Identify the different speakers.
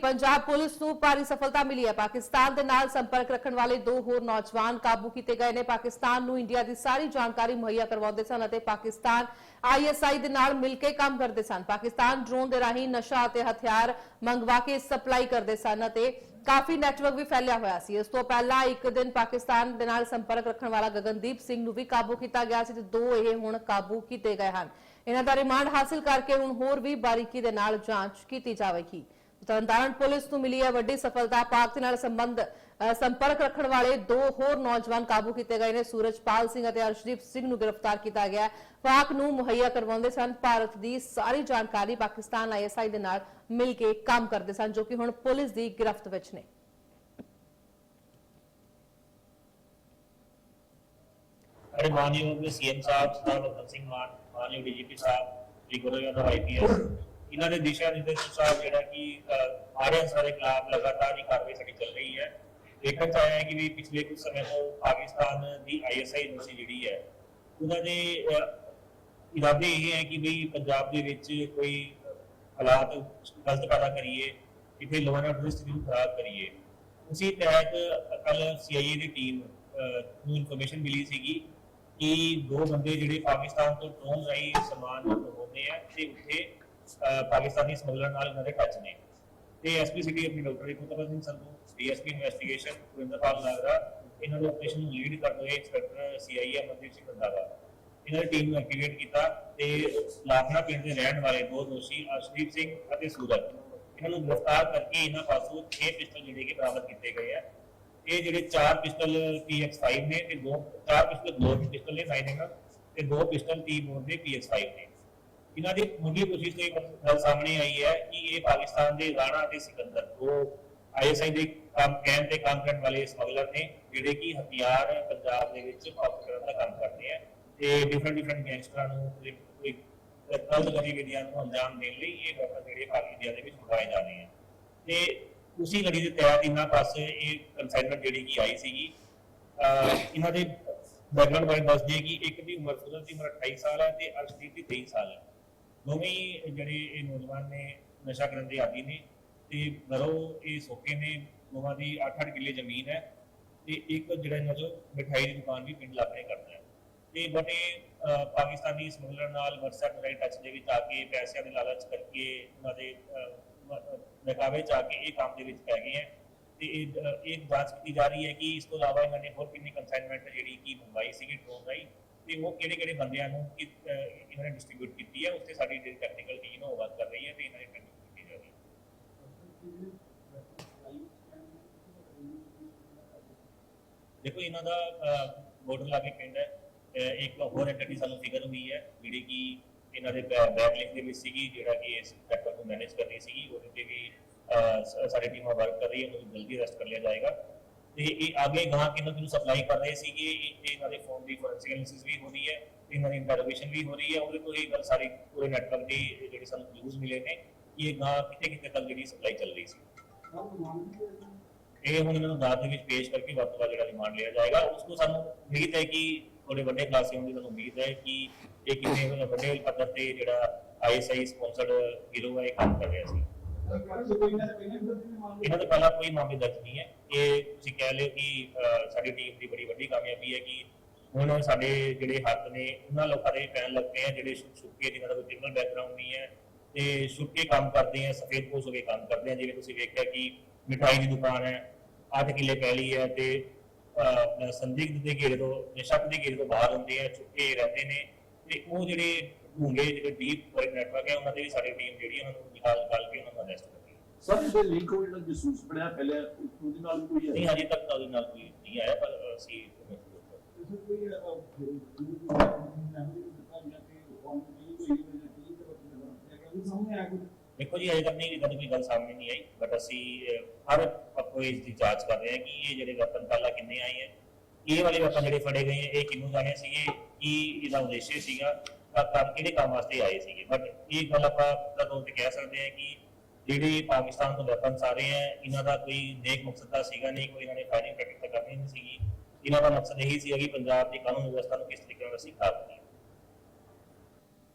Speaker 1: Punjab police ਨੂੰ ਭਾਰੀ ਸਫਲਤਾ ਮਿਲੀ ਹੈ। ਪਾਕਿਸਤਾਨ ਦੇ ਨਾਲ ਸੰਪਰਕ ਰੱਖਣ ਵਾਲੇ ਦੋ ਹੋਰ ਨੌਜਵਾਨ ਕਾਬੂ ਕੀਤੇ ਗਏ ਨੇ। ਪਾਕਿਸਤਾਨ ਨੂੰ ਇੰਡੀਆ ਦੀ ਸਾਰੀ ਜਾਣਕਾਰੀ ਮੁਹੱਈਆ ਕਰਵਾਉਂਦੇ ਸਨ ਅਤੇ ਪਾਕਿਸਤਾਨ ਆਈਐਸਆਈ ਦੇ ਨਾਲ ਮਿਲ ਕੇ ਕੰਮ ਕਰਦੇ ਸਨ। ਪਾਕਿਸਤਾਨ ਡਰੋਨ ਦੇ ਰਾਹੀਂ ਨਸ਼ਾ ਅਤੇ ਹਥਿਆਰ ਮੰਗਵਾ ਕੇ ਸਪਲਾਈ ਕਰਦੇ ਸਨ ਅਤੇ ਕਾਫੀ ਨੈਟਵਰਕ ਵੀ ਫੈਲਿਆ ਹੋਇਆ ਸੀ। ਇਸ ਤੋਂ ਪਹਿਲਾਂ ਇੱਕ ਦਿਨ ਪਾਕਿਸਤਾਨ ਦੇ ਨਾਲ ਸੰਪਰਕ ਰੱਖਣ ਵਾਲਾ ਗਗਨਦੀਪ ਸਿੰਘ ਨੂੰ ਵੀ ਕਾਬੂ ਕੀਤਾ ਗਿਆ ਸੀ ਤੇ ਦੋ ਇਹ ਹੁਣ ਕਾਬੂ ਕੀਤੇ ਗਏ ਹਨ। ਇਹਨਾਂ ਦਾ ਰਿਮਾਂਡ ਹਾਸਲ ਕਰਕੇ ਹੁਣ ਹੋਰ ਵੀ ਬਾਰੀਕੀ ਦੇ ਨਾਲ ਜਾਂਚ ਕੀਤੀ ਜਾਵੇਗੀ। ਤਰਨਤਾਰਨ ਪੁਲਿਸ ਨੂੰ ਮਿਲੀ ਹੈ ਵੱਡੀ ਸਫਲਤਾ। ਪਾਕ ਦੇ ਨਾਲ ਸੰਬੰਧ ਸੰਪਰਕ ਰੱਖਣ ਵਾਲੇ ਦੋ ਹੋਰ ਨੌਜਵਾਨ ਕਾਬੂ ਕੀਤੇ ਗਏ ਨੇ। ਸੂਰਜਪਾਲ ਸਿੰਘ ਅਤੇ ਅਰਸ਼ਦੀਪ ਸਿੰਘ ਨੂੰ ਗ੍ਰਿਫਤਾਰ ਕੀਤਾ ਗਿਆ। ਪਾਕ ਨੂੰ ਮੁਹੱਈਆ ਕਰਵਾਉਂਦੇ ਸਨ। ਭਾਰਤ ਦੀ ਸਾਰੀ ਜਾਣਕਾਰੀ ਪਾਕਿਸਤਾਨ ਆਈਐਸਆਈ ਦੇ ਨਾਲ ਮਿਲ ਕੇ ਕੰਮ ਕਰਦੇ ਸਨ, ਜੋ ਕਿ ਹੁਣ ਪੁਲਿਸ ਦੀ ਗ੍ਰਿਫਤ ਵਿੱਚ ਨੇ।
Speaker 2: ਸਾਡੇ ਮਾਨਯੋਗ ਸੀਐਮ ਸਾਹਿਬ, ਸਰਦਾਰ ਸਿੰਘ ਮਾਨ, ਮਾਨਯੋਗ ਡੀਜੀਪੀ ਸਾਹਿਬ, ਸ੍ਰੀ ਗੁਰੂ ਯਾਦਵ ਆਈਪੀਐਸ ਇਹਨਾਂ ਦੇ ਦਿਸ਼ਾ ਨਿਰਦੇਸ਼ ਅਨੁਸਾਰ ਜਿਹੜਾ ਕਿ ਆਰਿਆ ਸਾਰੇ ਖਿਲਾਫ ਲਗਾਤਾਰ ਹੀ ਕਾਰਵਾਈ ਸਾਡੀ ਚੱਲ ਰਹੀ ਹੈ ਦੇਖਣ ਚ ਆਇਆ ਹੈ ਕਿ ਵੀ ਪਿਛਲੇ ਕੁਝ ਸਮੇਂ ਤੋਂ ਪਾਕਿਸਤਾਨ ਦੀ ਆਈਐਸਆਈ ਏਜੰਸੀ ਜਿਹੜੀ ਹੈ ਉਹਨਾਂ ਦੇ ਅਹ, ਇਰਾਦੇ ਇਹ ਹੈ ਕਿ ਵੀ ਪੰਜਾਬ ਦੇ ਵਿੱਚ ਕੋਈ ਹਾਲਾਤ ਗਲਤ ਪੈਦਾ ਕਰੀਏ ਕਿਤੇ ਲੋਅ ਐਂਡ ਆਰਡਰ ਦੀ ਸਥਿਤੀ ਨੂੰ ਖਰਾਬ ਕਰੀਏ ਉਸੇ ਤਹਿਤ ਕੱਲ ਸੀਆਈਏ ਦੀ ਟੀਮ ਅਹ, ਨੂੰ ਇਨਫੋਰਮੇਸ਼ਨ ਮਿਲੀ ਸੀਗੀ ਕਿ ਦੋ ਬੰਦੇ ਜਿਹੜੇ ਪਾਕਿਸਤਾਨ ਤੋਂ ਡਰੋਨ ਰਾਹੀਂ ਸਮਾਨ ਮੰਗਵਾਉਂਦੇ ਆ ਤੇ ਉੱਥੇ ਅਹ, ਪਾਕਿਸਤਾਨੀ ਸਮਗਲਰ ਨਾਲ ਉਹਨਾਂ ਦੇ ਟੱਚ ਨੇ ਤੇ ਐਸਪੀ ਸਿਟੀ ਆਪਣੀ doctor reporter Singh Sandhu DSP investigation Gurinderpal Nagra ਇਹਨਾਂ ਦੇ ਆਪਰੇਸ਼ਨ ਨੂੰ ਲੀਡ ਕਰਦੇ ਹੋਏ ਇੰਸਪੈਕਟਰ ਸੀਆਈਏ ਅਮਰਦੀਪ ਸਿੰਘ ਰੰਧਾਵਾ ਇਹਨਾਂ ਦੀ ਟੀਮ ਨੂੰ ਐਕਟੀਵੇਟ ਕੀਤਾ ਤੇ ਲਾਖਣਾ ਪਿੰਡ ਦੇ ਰਹਿਣ ਵਾਲੇ ਦੋ ਦੋਸ਼ੀ ਅਰਸ਼ਦੀਪ ਸਿੰਘ ਅਤੇ ਸੂਰਜ ਇਹਨਾਂ ਨੂੰ ਗ੍ਰਿਫਤਾਰ ਕਰਕੇ ਇਹਨਾਂ ਪਾਸੋਂ 6 ਪਿਸਟਲ ਜਿਹੜੇ ਕਿ ਬਰਾਮਦ ਕੀਤੇ ਗਏ ਆ ਇਹ ਜਿਹੜੇ ਚਾਰ ਪਿਸਟਲ PX5 ਨੇ ਤੇ ਦੋ ਚਾਰ ਪਿਸਟਲ ਦੋ ਪਿਸਟਲ ਨੇ 9 ਤੇ ਦੋ ਪਿਸਟਲ ਟੀ ਬੋਰ ਦੇ PX5 ਨੇ ਇਹਨਾਂ ਦੀ ਮੁੱਢਲੀ ਕੋਸ਼ਿਸ਼ ਤੋਂ ਇਹ ਗੱਲ ਸਾਹਮਣੇ ਆਈ ਹੈ ਕਿ ਇਹ ਪਾਕਿਸਤਾਨ ਦੇ ਰਾਣਾ ਤੇ ਸਿਕੰਦਰ ਦੋ ਆਈਐਸਆਈ ਦੇ ਕੰਮ, ਕਹਿਣ ਤੇ ਕੰਮ ਕਰਨ ਵਾਲੇ ਸਮਗਲਰ ਨੇ, ਜਿਹੜੇ ਕਿ ਹਥਿਆਰ ਪੰਜਾਬ ਦੇ ਵਿੱਚ ਪ੍ਰਾਪਤ ਕਰਨ ਦਾ ਕੰਮ ਕਰਦੇ ਆ ਤੇ ਡਿਫਰੈਂਟ ਡਿਫਰੈਂਟ ਗੈਂਗਸਟਰਾਂ ਨੂੰ ਕੋਈ ਕੋਈ ਗਲਤ ਗਤੀਵਿਧੀਆਂ ਨੂੰ ਅੰਜਾਮ ਦੇਣ ਲਈ ਇਹ ਵੈਪਨ ਜਿਹੜੇ ਪਾਕਿਸਤਾਨ ਦੇ ਵਿੱਚ ਮੰਗਵਾਏ ਜਾ ਰਹੇ ਆ। ਤੇ ਉਸੇ ਲੜੀ ਦੇ ਤਹਿਤ ਇਹਨਾਂ ਪਾਸੇ ਇਹ ਕਨਸਾਈਨਮੈਂਟ ਜਿਹੜੀ ਕੀ ਆਈ ਸੀਗੀ, ਅਹ ਇਹਨਾਂ ਦੇ ਬੈਕਗ੍ਰਾਉਂਡ ਬਾਰੇ ਦੱਸ ਦਈਏ ਕਿ ਇੱਕ ਦੀ ਉਮਰ ਸੁਦਰ ਦੀ ਉਮਰ 28 ਸਾਲ ਹੈ ਤੇ ਅਰਸ਼ਦੀਪ ਦੀ 23 ਸਾਲ ਹੈ ਦੋਵੇਂ ਜਿਹੜੇ ਇਹ ਨੌਜਵਾਨ ਨੇ ਨਸ਼ਾ ਕਰਨ ਦੇ ਆਦੀ ਨੇ ਤੇ ਘਰੋਂ ਇਹ ਸੋਕੇ ਨੇ ਦੋਵਾਂ ਦੀ 8-8 ਕਿੱਲੇ ਜ਼ਮੀਨ ਹੈ ਤੇ ਇੱਕ ਜਿਹੜਾ ਇਹਨਾਂ ਚੋਂ ਮਿਠਾਈ ਦੀ ਦੁਕਾਨ ਵੀ ਪਿੰਡ ਲਾਪਰੇ ਕਰਦਾ ਹੈ। ਤੇ ਬਟ ਪਾਕਿਸਤਾਨੀ ਸਮਗਲਰ ਨਾਲ WhatsApp ਰਾਹੀਂ ਟੱਚ ਦੇ ਵਿੱਚ ਆ ਕੇ ਪੈਸਿਆਂ ਦੇ ਲਾਲਚ ਕਰਕੇ ਉਹਨਾਂ ਦੇ ਨਕਾਵੇ ਚ ਆ ਕੇ ਇਹ ਕੰਮ ਦੇ ਵਿੱਚ ਪੈ ਗਏ ਹੈ। ਤੇ ਇਹ ਅਹ, ਜਾਂਚ ਕੀਤੀ ਜਾ ਰਹੀ ਹੈ ਕਿ ਇਸ ਤੋਂ ਇਲਾਵਾ ਇਹਨਾਂ ਨੇ ਹੋਰ ਕਿੰਨੀ ਕੰਸਾਈਨਮੈਂਟ ਜਿਹੜੀ ਕੀ ਮੰਗਵਾਈ ਸੀਗੀ ਡਰੋਨ ਰਾਹੀਂ। ਤੇ ਉਹ ਕਿਹੜੇ ਕਿਹੜੇ ਬੰਦਿਆਂ ਨੂੰ ਕਿ ਇਹਨਾਂ ਨੇ ਡਿਸਟ੍ਰੀਬਿਊਟ ਕੀਤੀ ਹੈ ਉੱਤੇ ਸਾਡੀ ਜਿਹੜੀ ਟੈਕਨੀਕਲ ਟੀਮ ਉਹ ਵਰਕ ਕਰ ਰਹੀ ਹੈ ਤੇ ਇਹਨਾਂ ਦੀ ਟੈਕਨੀਕਲ ਕੀਤੀ ਜਾ ਰਹੀ ਹੈ। ਦੇਖੋ, ਇਹਨਾਂ ਦਾ ਬਾਰਡਰ ਲਾਗੇ ਪਿੰਡ ਹੈ। ਇੱਕ ਹੋਰ ਐਂਟੀਟੀ ਸਾਨੂੰ ਫਿਗਰ ਹੋਈ ਹੈ, ਜਿਹੜੀ ਕਿ ਇਹਨਾਂ ਦੇ ਬੈਕ ਲਿੰਕ ਦੇ ਵਿੱਚ ਸੀਗੀ, ਜਿਹੜਾ ਕਿ ਇਸ ਸੈਕਟਰ ਨੂੰ ਮੈਨੇਜ ਕਰ ਰਹੀ ਸੀਗੀ, ਉਹਦੇ ਤੇ ਵੀ ਸਾਡੀ ਟੀਮ ਵਰਕ ਕਰ ਰਹੀ ਹੈ, ਉਹਨੂੰ ਜਲਦੀ ਅਰੈਸਟ ਕਰ ਲਿਆ ਜਾਏਗਾ। ਤੇ ਇਹ ਅੱਗੇ ਗਾਂ ਕਿਹਨਾਂ ਨੂੰ ਸਪਲਾਈ ਕਰ ਰਹੇ ਸੀਗੇ ਇਹ ਇਹ ਇਹਨਾਂ ਦੇ ਫੋਨ ਦੀ ਫੋਰੈਂਸਿਕ ਐਨਾਲਿਸਿਸ ਵੀ ਹੋ ਰਹੀ ਹੈ ਤੇ ਇਹਨਾਂ ਦੀ ਇੰਟਰੋਗੇਸ਼ਨ ਵੀ ਹੋ ਰਹੀ ਹੈ ਉਹਦੇ ਤੋਂ ਇਹ ਗੱਲ ਸਾਰੀ ਪੂਰੇ ਨੈਟਵਰਕ ਦੀ ਜਿਹੜੀ ਸਾਨੂੰ ਕਲੂਜ਼ ਮਿਲੇ ਨੇ ਕਿ ਇਹ ਗਾਂ ਕਿਤੇ ਕਿਤੇ ਤੱਕ ਜਿਹੜੀ ਸਪਲਾਈ ਚੱਲ ਰਹੀ ਸੀ ਇਹ ਹੁਣ ਇਹਨਾਂ ਨੂੰ ਅਦਾਲਤ ਦੇ ਵਿੱਚ ਪੇਸ਼ ਕਰਕੇ ਵੱਧ ਤੋਂ ਵੱਧ ਜਿਹੜਾ ਰਿਮਾਂਡ ਲਿਆ ਜਾਏਗਾ ਉਸ ਤੋਂ ਸਾਨੂੰ ਉਮੀਦ ਹੈ ਕਿ ਥੋੜੇ ਵੱਡੇ ਕਲਾਸਿਆਂ ਦੀ ਸਾਨੂੰ ਉਮੀਦ ਹੈ ਕਿ ਇਹ ਕਿੰਨੇ ਵੱਡੇ ਪੱਧਰ ਤੇ ਜਿਹੜਾ ਆਈਐਸਆਈ ਸਪਾਂਸਰਡ ਗਿਰੋਹ ਹੈ ਇਹ ਕੰਮ ਕਰ ਰਿਹਾ ਸੀ ਇਹਨਾਂ ਦੇ ਪਹਿਲਾਂ ਕੋਈ ਮਾਮਲੇ ਦਰਜ ਨਹੀਂ ਹੈ। ਇਹ ਤੁਸੀਂ ਕਹਿ ਲਿਓ ਕਿ ਅਹ, ਸਾਡੀ ਟੀਮ ਦੀ ਬੜੀ ਵੱਡੀ ਕਾਮਯਾਬੀ ਹੈ ਕਿ ਹੁਣ ਸਾਡੇ ਜਿਹੜੇ ਹੱਥ ਨੇ ਉਹਨਾਂ ਲੋਕਾਂ ਦੇ ਪੈਣ ਲੱਗ ਪਏ ਆ ਜਿਹੜੇ ਸੁ- ਸੁੱਕੇ ਜਿਨ੍ਹਾਂ ਦਾ ਕੋਈ ਕ੍ਰਿਮੀਨਲ ਬੈਕਗ੍ਰਾਉਂਡ ਨਹੀਂ ਹੈ ਤੇ ਸੁੱਕੇ ਕੰਮ ਕਰਦੇ ਆ ਸਫੇਦ ਪੋਸ ਹੋ ਕੇ ਕੰਮ ਕਰਦੇ ਆ ਜਿਵੇਂ ਤੁਸੀਂ ਵੇਖਿਆ ਕਿ ਮਿਠਾਈ ਦੀ ਦੁਕਾਨ ਹੈ ਅੱਠ ਕਿੱਲੇ ਪੈਲੀ ਹੈ ਤੇ ਅਹ, ਸੰਦਿਗਧ ਦੇ ਘੇਰੇ ਤੋਂ ਜਾਂ ਸ਼ੱਕ ਦੇ ਘੇਰੇ ਤੋਂ ਬਾਹਰ ਹੁੰਦੇ ਆ ਛੁੱਟੇ ਰਹਿੰਦੇ ਨੇ ਤੇ ਉਹ ਜਿਹੜੇ ਢੂੰਗੇ ਜਿਹੜੇ ਡੀਪ ਨੈਟਵਰਕ ਹੈ ਉਹਨਾਂ ਦੇ ਵੀ ਸਾਡੀ ਟੀਮ ਜਿਹੜੀ ਉਹਨਾਂ ਨੂੰ ਨਿਕਾਲ ਨਿਕਾਲ ਕੇ ਉਹਨਾਂ ਨੂੰ ਅਰੈਸਟ ਕਰਦੀ ਹੈ
Speaker 3: ਸਰ ਇਹਦੇ ਲਿੰਕ ਹੋਏ ਜਿਹੜਾ ਜਸੂਸ ਬਣਿਆ ਪਹਿਲੇ ਉਹਦੇ ਨਾਲ ਕੋਈ
Speaker 2: ਨਹੀਂ
Speaker 3: ਹੈ
Speaker 2: ਹਜੇ ਤੱਕ ਤਾਂ ਉਹਦੇ ਨਾਲ ਕੋਈ ਨਹੀਂ ਆਇਆ ਪਰ ਅਸੀਂ ਦੇਖੋ ਜੀ ਅਜੇ ਤੱਕ ਨਹੀਂ ਇਦਾਂ ਦੀ ਕੋਈ ਗੱਲ ਸਾਹਮਣੇ ਨਹੀਂ ਆਈ ਬਟ ਅਸੀਂ ਅਹ, ਹਰ ਪੱਖੋਂ ਇਸ ਦੀ ਜਾਂਚ ਕਰ ਰਹੇ ਹਾਂ ਕਿ ਇਹ ਜਿਹੜੇ ਵਤਨ ਪਹਿਲਾਂ ਕਿੰਨੇ ਆਏ ਹੈ ਇਹ ਵਾਲੇ ਵਤਨ ਜਿਹੜੇ ਫੜੇ ਗਏ ਹੈ ਇਹ ਕਿੰਨੂੰ ਜਾਣੇ ਸੀਗੇ ਕੀ ਇਹਦਾ ਉਦੇਸ਼ ਸੀਗਾ ਤਾਂ ਕੰਮ ਕਿਹੜੇ ਕੰਮ ਵਾਸਤੇ ਆਏ ਸੀਗੇ? ਬਟ ਇਹ ਗੱਲ ਆਪਾਂ ਕਦੋਂ ਤੇ ਕਹਿ ਸਕਦੇ ਹਾਂ ਕਿ ਜਿਹੜੇ ਪਾਕਿਸਤਾਨ ਤੋਂ ਵੈਪਨ ਸਾਰੇ ਹੈ ਇਹਨਾਂ ਦਾ ਕੋਈ ਨੇਕ ਮਕਸਦ ਦਾ ਸੀਗਾ ਨਹੀਂ, ਕੋਈ ਇਹਨਾਂ ਨੇ ਫਾਇਰਿੰਗ ਪ੍ਰੈਕਟਿਸ ਕਰਨੀ ਨਹੀਂ ਸੀਗੀ। ਇਹਨਾਂ ਦਾ ਮਕਸਦ ਇਹੀ ਸੀ ਕਿ ਪੰਜਾਬ ਦੀ ਕਾਨੂੰਨ ਵਿਵਸਥਾ ਨੂੰ ਕਿਸ ਤਰੀਕੇ ਨਾਲ ਅਸੀਂ ਖਰਾਬ